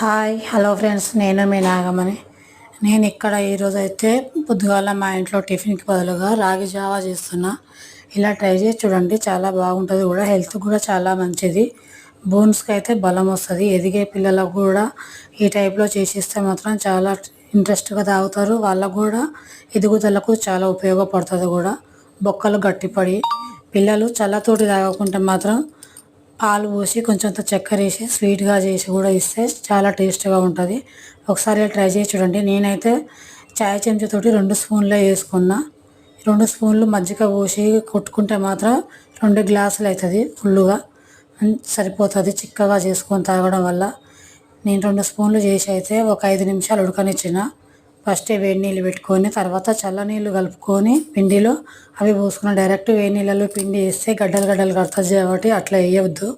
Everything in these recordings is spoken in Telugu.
హాయ్ హలో ఫ్రెండ్స్ నేను మీ నాగమణి. నేను ఇక్కడ ఈరోజు అయితే పొద్దుగాల మా ఇంట్లో టిఫిన్కి బదులుగా రాగి జావా చేస్తున్నా. ఇలా ట్రై చేసి చూడండి చాలా బాగుంటుంది కూడా హెల్త్ కూడా చాలా మంచిది. బోన్స్కి అయితే బలం వస్తుంది ఎదిగే పిల్లలకు కూడా ఈ టైప్లో చేసిస్తే మాత్రం చాలా ఇంట్రెస్ట్గా తాగుతారు. వాళ్ళకు కూడా ఎదుగుదలకు చాలా ఉపయోగపడుతుంది కూడా బొక్కలు గట్టిపడి. పిల్లలు చల్లతోటి తాగకుంటే మాత్రం పాలు పోసి కొంచెం చక్కెర వేసి స్వీట్గా చేసి కూడా ఇస్తే చాలా టేస్ట్గా ఉంటుంది. ఒకసారి ట్రై చేసి చూడండి. నేనైతే చాయ్ చెంచాతోటి రెండు స్పూన్లే వేసుకున్నా. రెండు స్పూన్లు మజ్జిగ పోసి కొట్టుకుంటే మాత్రం రెండు గ్లాసులు అవుతుంది ఫుల్లుగా. సరిపోతుంది చిక్కగా చేసుకొని తాగడం వల్ల. నేను రెండు స్పూన్లు చేసి అయితే ఒక ఐదు నిమిషాలు ఉడకనిచ్చిన. ఫస్ట్ వేడి నీళ్ళు పెట్టుకొని తర్వాత చల్ల నీళ్ళు కలుపుకొని పిండిలో అవి పోసుకుని డైరెక్ట్ వేడి నీళ్ళలో పిండి వేస్తే గడ్డలు గడ్డలు కడుతుంది కాబట్టి అట్లా వేయవద్దు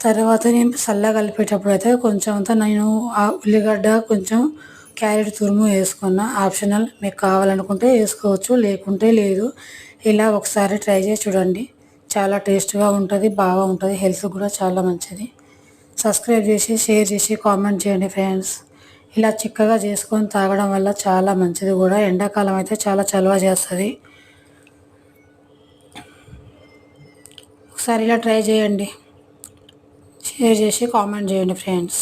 తర్వాత నేను చల్ల కలిపేటప్పుడు అయితే కొంచెం అంతా నేను ఆ ఉల్లిగడ్డ కొంచెం క్యారెట్ తురుము వేసుకున్న. ఆప్షనల్ మీకు కావాలనుకుంటే వేసుకోవచ్చు లేకుంటే లేదు. ఇలా ఒకసారి ట్రై చేసి చూడండి. చాలా టేస్ట్గా ఉంటుంది బాగా ఉంటుంది హెల్త్ కూడా చాలా మంచిది. సబ్స్క్రైబ్ చేసి షేర్ చేసి కామెంట్ చేయండి ఫ్రెండ్స్. ఇలా చిక్కగా చేసుకొని తాగడం వల్ల చాలా మంచిది కూడా. ఎండాకాలం అయితే చాలా చలవ చేస్తుంది. ఒకసారి ఇలా ట్రై చేయండి. షేర్ చేసి కామెంట్ చేయండి ఫ్రెండ్స్.